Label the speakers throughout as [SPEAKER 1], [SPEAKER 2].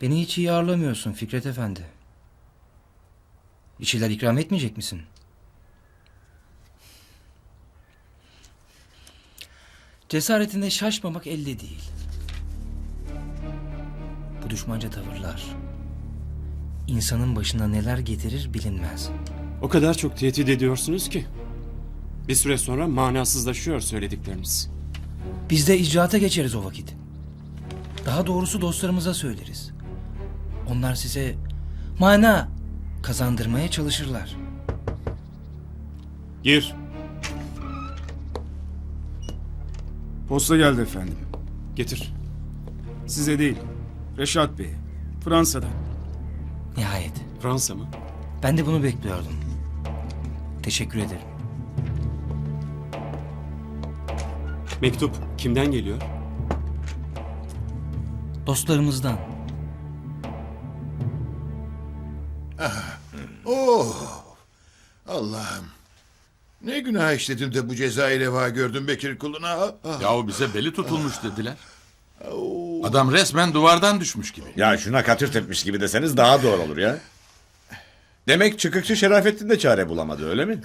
[SPEAKER 1] Beni hiç iyi ağırlamıyorsun Fikret Efendi. Bir şeyler ikram etmeyecek misin? Cesaretinde şaşmamak elde değil. Bu düşmanca tavırlar insanın başına neler getirir bilinmez.
[SPEAKER 2] O kadar çok tehdit ediyorsunuz ki. Bir süre sonra manasızlaşıyor söyledikleriniz.
[SPEAKER 1] Biz de icraata geçeriz o vakit. Daha doğrusu dostlarımıza söyleriz. Onlar size mana kazandırmaya çalışırlar.
[SPEAKER 2] Gir.
[SPEAKER 3] Posta geldi efendim.
[SPEAKER 2] Getir.
[SPEAKER 3] Size değil. Reşat Bey. Fransa'dan.
[SPEAKER 1] Nihayet.
[SPEAKER 2] Fransa mı?
[SPEAKER 1] Ben de bunu bekliyordum. Teşekkür ederim.
[SPEAKER 2] Mektup kimden geliyor?
[SPEAKER 1] Dostlarımızdan.
[SPEAKER 4] Oh! Allah'ım. Ne günah işledim de bu cezayı reva gördüm Bekir kuluna. Ah, ah.
[SPEAKER 5] Yahu bize beli tutulmuş dediler. Adam resmen duvardan düşmüş gibi.
[SPEAKER 6] Ya şuna katır tepmiş gibi deseniz daha doğru olur ya. Demek çıkıkçı Şerafettin de çare bulamadı öyle mi?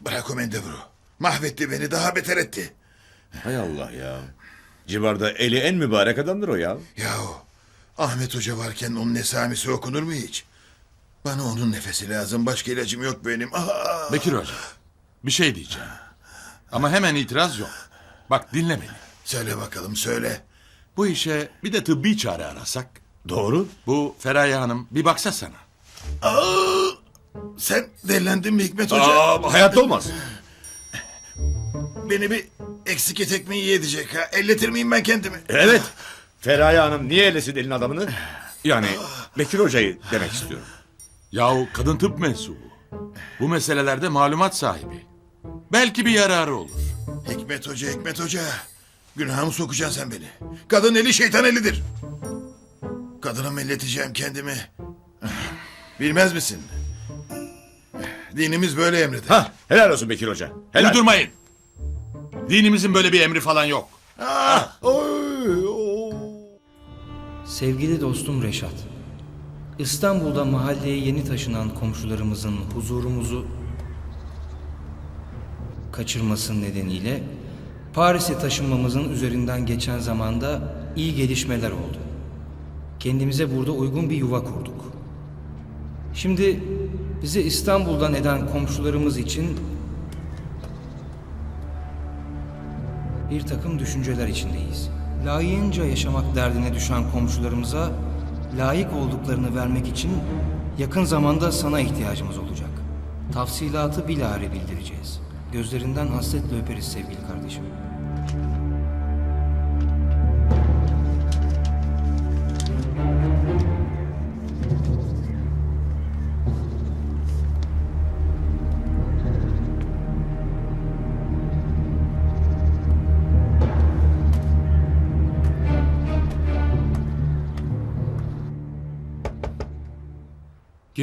[SPEAKER 4] Bırak o mendeburu. Mahvetti beni daha beter etti.
[SPEAKER 6] Hay Allah ya. Civarda eli en mübarek adamdır o ya.
[SPEAKER 4] Yahu Ahmet Hoca varken onun esamisi okunur mu hiç? Bana onun nefesi lazım. Başka ilacım yok benim. Ah!
[SPEAKER 5] Bekir Hoca, bir şey diyeceğim. Ama hemen itiraz yok. Bak dinle beni.
[SPEAKER 4] Söyle bakalım söyle.
[SPEAKER 5] Bu işe bir de tıbbi çare arasak.
[SPEAKER 6] Doğru.
[SPEAKER 5] Bu Feraye Hanım bir baksa sana.
[SPEAKER 4] Aa! Sen delendin mi Hikmet Hoca?
[SPEAKER 6] Aa, hayatta olmaz.
[SPEAKER 4] Beni bir eksik etek mi iyi edecek ha? Elletir miyim ben kendimi?
[SPEAKER 6] Evet. Feraye Hanım niye elesin elin adamını? Yani Bekir Hoca'yı demek istiyorum.
[SPEAKER 5] Yahu kadın tıp mensubu. Bu meselelerde malumat sahibi. Belki bir yararı olur.
[SPEAKER 4] Hikmet Hoca, Hikmet Hoca. Günaha mı sokacaksın sen beni? Kadın eli şeytan elidir. Kadına mı elleteceğim kendimi? Bilmez misin? Dinimiz böyle emreder.
[SPEAKER 6] Ha, helal olsun Bekir Hoca. Helal.
[SPEAKER 5] Uydurmayın. Dinimizin böyle bir emri falan yok.
[SPEAKER 4] Ah, oy, oy.
[SPEAKER 1] Sevgili dostum Reşat. İstanbul'da mahalleye yeni taşınan komşularımızın huzurumuzu kaçırması nedeniyle Paris'e taşınmamızın üzerinden geçen zamanda iyi gelişmeler oldu. Kendimize burada uygun bir yuva kurduk. Şimdi bizi İstanbul'dan eden komşularımız için bir takım düşünceler içindeyiz. Layığınca yaşamak derdine düşen komşularımıza layık olduklarını vermek için yakın zamanda sana ihtiyacımız olacak. Tafsilatı bilahare bildireceğiz. Gözlerinden hasretle öperiz sevgili kardeşim.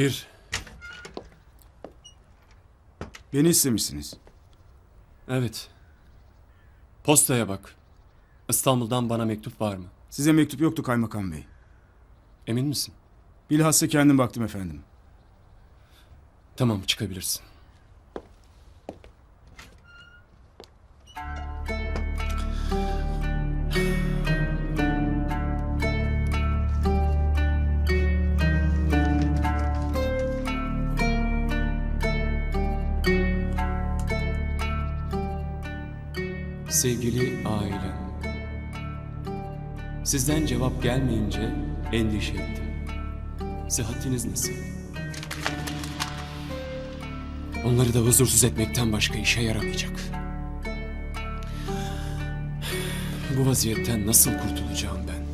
[SPEAKER 2] Gir.
[SPEAKER 3] Beni istemişsiniz.
[SPEAKER 2] Evet. Postaya bak. İstanbul'dan bana mektup var mı?
[SPEAKER 3] Size mektup yoktu kaymakam bey.
[SPEAKER 2] Emin misin?
[SPEAKER 3] Bilhassa kendim baktım efendim.
[SPEAKER 2] Tamam çıkabilirsin. Sevgili ailem. Sizden cevap gelmeyince endişe ettim. Sıhhatiniz nasıl? Onları da huzursuz etmekten başka işe yaramayacak. Bu vaziyetten nasıl kurtulacağım ben?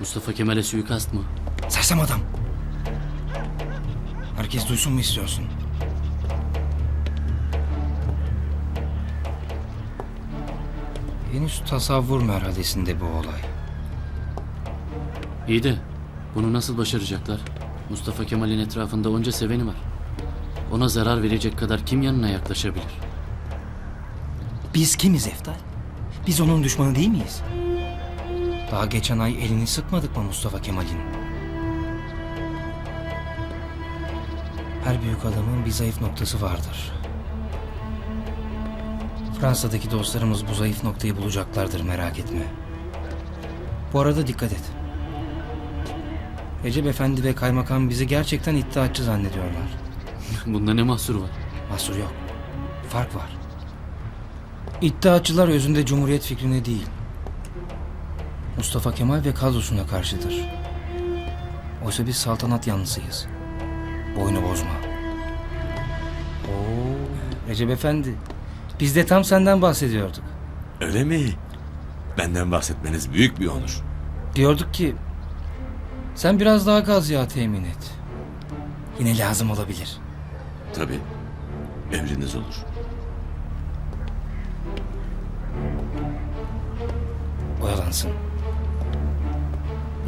[SPEAKER 7] Mustafa Kemal'e suikast mı?
[SPEAKER 1] Sersem adam! Herkes duysun mu istiyorsun? Henüz tasavvur merhalesinde bu olay.
[SPEAKER 7] İyi de bunu nasıl başaracaklar? Mustafa Kemal'in etrafında onca seveni var. Ona zarar verecek kadar kim yanına yaklaşabilir?
[SPEAKER 1] Biz kimiz Eftal? Biz onun düşmanı değil miyiz? Daha geçen ay elini sıkmadık mı Mustafa Kemal'in? Her büyük adamın bir zayıf noktası vardır. Fransa'daki dostlarımız bu zayıf noktayı bulacaklardır merak etme. Bu arada dikkat et. Recep Efendi ve kaymakam bizi gerçekten iddiatçı zannediyorlar.
[SPEAKER 7] Bunda ne mahsuru var?
[SPEAKER 1] Mahsur yok. Fark var. İddiatçılar özünde cumhuriyet fikrine değil. Mustafa Kemal ve kadrosuna karşıdır. Oysa biz saltanat yanlısıyız. Boynu bozma. Oo, Recep Efendi. Biz de tam senden bahsediyorduk.
[SPEAKER 6] Öyle mi? Benden bahsetmeniz büyük bir onur.
[SPEAKER 1] Diyorduk ki sen biraz daha gaz yağı temin et. Yine lazım olabilir.
[SPEAKER 6] Tabii. Emriniz olur.
[SPEAKER 1] Oyalansın.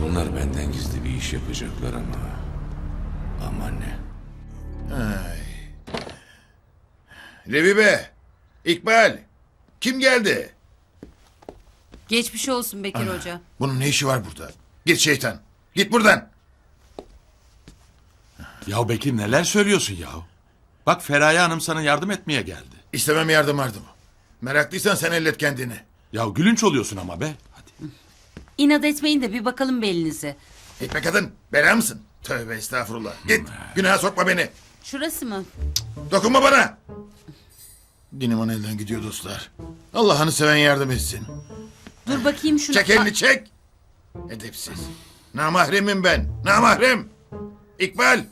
[SPEAKER 6] Bunlar benden gizli bir iş yapacaklar ama... Aman ne?
[SPEAKER 4] Levi be. İkbal. Kim geldi?
[SPEAKER 8] Geçmiş olsun Bekir Hoca.
[SPEAKER 4] Bunun ne işi var burada? Git şeytan. Git buradan.
[SPEAKER 5] Ya Bekir neler söylüyorsun ya? Bak Feraye Hanım sana yardım etmeye geldi.
[SPEAKER 4] İstemem yardım yardım. Meraklıysan sen ellet kendini.
[SPEAKER 5] Ya gülünç oluyorsun ama be. Hadi.
[SPEAKER 8] İnat etmeyin de bir bakalım belinize.
[SPEAKER 4] Gitme kadın. Bela mısın? Tövbe estağfurullah. Git. Günaha sokma beni.
[SPEAKER 8] Şurası mı?
[SPEAKER 4] Dokunma bana. Diniman elden gidiyor dostlar. Allah'ını seven yardım etsin.
[SPEAKER 8] Dur bakayım şunu.
[SPEAKER 4] Çek elini çek. Edepsiz. Namahremim ben. Namahrem. İkbal.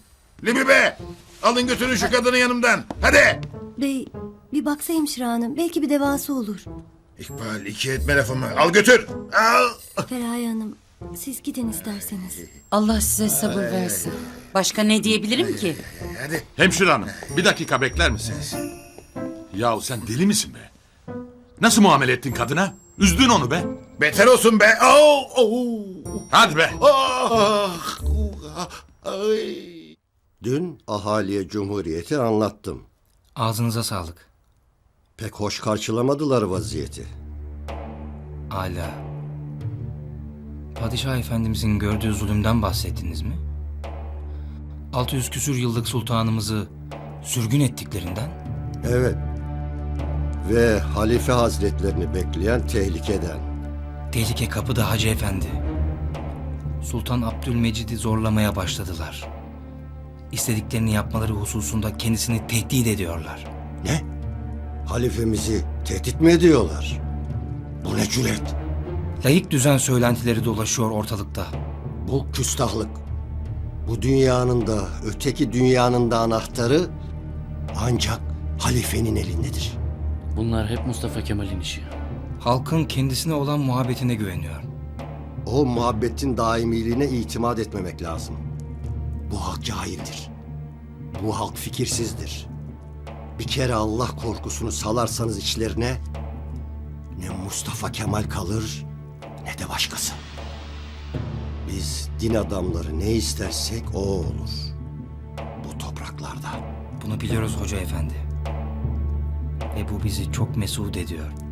[SPEAKER 4] Libi be. Alın götürün şu kadını yanımdan. Hadi.
[SPEAKER 9] Bey, bir baksa hemşire hanım. Belki bir devası olur.
[SPEAKER 4] İkbal iki etme lafımı. Al götür. Al.
[SPEAKER 9] Feraye hanım, siz gidin isterseniz.
[SPEAKER 8] Allah size sabır versin. Başka ne diyebilirim ki?
[SPEAKER 4] Hadi.
[SPEAKER 5] Hemşire hanım bir dakika bekler misiniz? Ya sen deli misin be? Nasıl muamele ettin kadına? Üzdün onu be.
[SPEAKER 4] Beter olsun be. Au, au.
[SPEAKER 5] Hadi be.
[SPEAKER 4] Ah. Ay.
[SPEAKER 10] Dün ahaliye cumhuriyeti anlattım.
[SPEAKER 1] Ağzınıza sağlık.
[SPEAKER 10] Pek hoş karşılamadılar vaziyeti.
[SPEAKER 1] Hala. Padişah Efendimizin gördüğü zulümden bahsettiniz mi? 600 küsür yıllık sultanımızı sürgün ettiklerinden?
[SPEAKER 10] Evet. Ve halife hazretlerini bekleyen tehlikeden.
[SPEAKER 1] Tehlike kapıda Hacı Efendi. Sultan Abdülmecid'i zorlamaya başladılar. İstediklerini yapmaları hususunda kendisini tehdit ediyorlar.
[SPEAKER 10] Ne? Halifemizi tehdit mi ediyorlar? Bu ne cüret?
[SPEAKER 1] Layık düzen söylentileri dolaşıyor ortalıkta.
[SPEAKER 10] Bu küstahlık. Bu dünyanın da öteki dünyanın da anahtarı ancak halifenin elindedir.
[SPEAKER 7] Bunlar hep Mustafa Kemal'in işi.
[SPEAKER 1] Halkın kendisine olan muhabbetine güveniyor.
[SPEAKER 10] O muhabbetin daimiliğine itimat etmemek lazım. Bu halk cahildir. Bu halk fikirsizdir. Bir kere Allah korkusunu salarsanız içlerine ne Mustafa Kemal kalır ne de başkası. Biz din adamları ne istersek o olur. Bu topraklarda.
[SPEAKER 1] Bunu biliyoruz Hoca Efendi. Ve bu bizi çok mesut ediyor.